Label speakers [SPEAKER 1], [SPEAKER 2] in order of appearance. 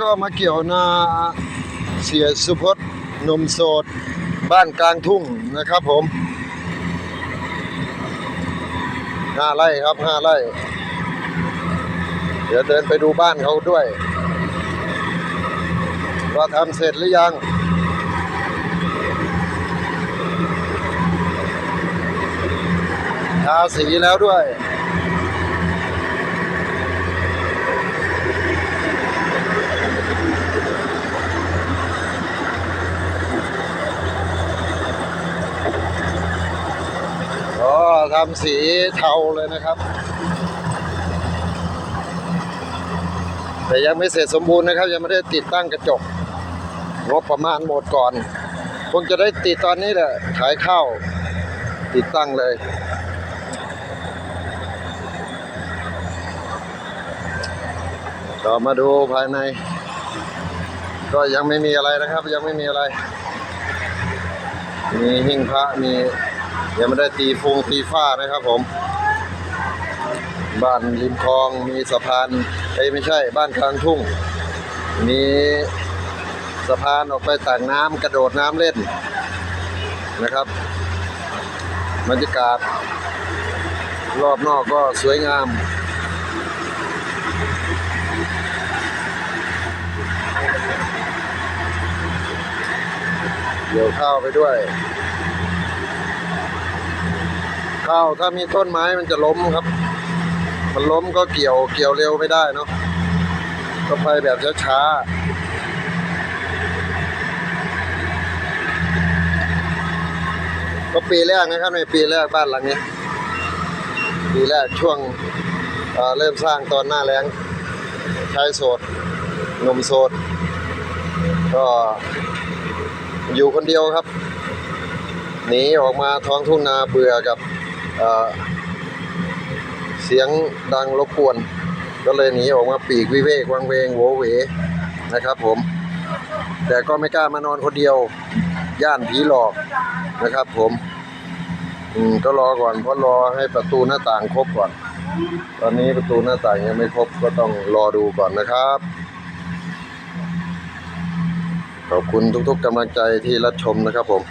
[SPEAKER 1] ก็มาเกี่ยวนาเสียสุพจน์นมโสด บ้านกลางทุ่งนะครับผมห้าไร่ครับห้าไร่ เดี๋ยวเดินไปดูบ้านเขาด้วย ว่าทำเสร็จหรือยังทาสีแล้วด้วย ก็ทำสีเทาเลยนะครับ แต่ยังไม่เสร็จสมบูรณ์นะครับ ยังไม่ได้ติดตั้งกระจกงบประมาณหมดก่อนคงจะได้ติดตอนนี้แหละขายข้าวติดตั้งเลยต่อมาดูภายใน ก็ยังไม่มีอะไรนะครับ ยังไม่มีอะไร มีหิ้งพระมี ยังไม่ได้ตีฟงตีฟ้านะครับผม บ้านริมคลองมีสะพานเอ้ไม่ใช่บ้านกลางทุ่ง มีสะพานออกไปต่างน้ำกระโดดน้ำเล่นนะครับบรรยากาศ รอบนอกก็สวยงามเกี่ยวข้าวไปด้วย ข้าวถ้ามีต้นไม้มันจะล้มครับ มันล้มก็เกี่ยวเกี่ยวเร็วไม่ได้เนาะก็ไปแบบช้าๆก็ปีแรกนะครับในปีแรกบ้านหลังนี้ปีแรกช่วงเเริ่มสร้างตอนหน้าแล้งชายโสดหนุ่มโสด ก็อยู่คนเดียวครับหนีออกมาท้องทุ่งนาเบื่อกับ เสียงดังรบกวน ก็เลยหนีออกมาปีกวิเวกวังเวงโวเวนะครับผม แต่ก็ไม่กล้ามานอนคนเดียว ย่านผีหลอกนะครับผมอืมก็รอก่อนเพราะรอให้ประตูหน้าต่างครบก่อน ตอนนี้ประตูหน้าต่างยังไม่ครบก็ต้องรอดูก่อนนะครับ ขอบคุณทุกๆกำลังใจที่รับชมนะครับผม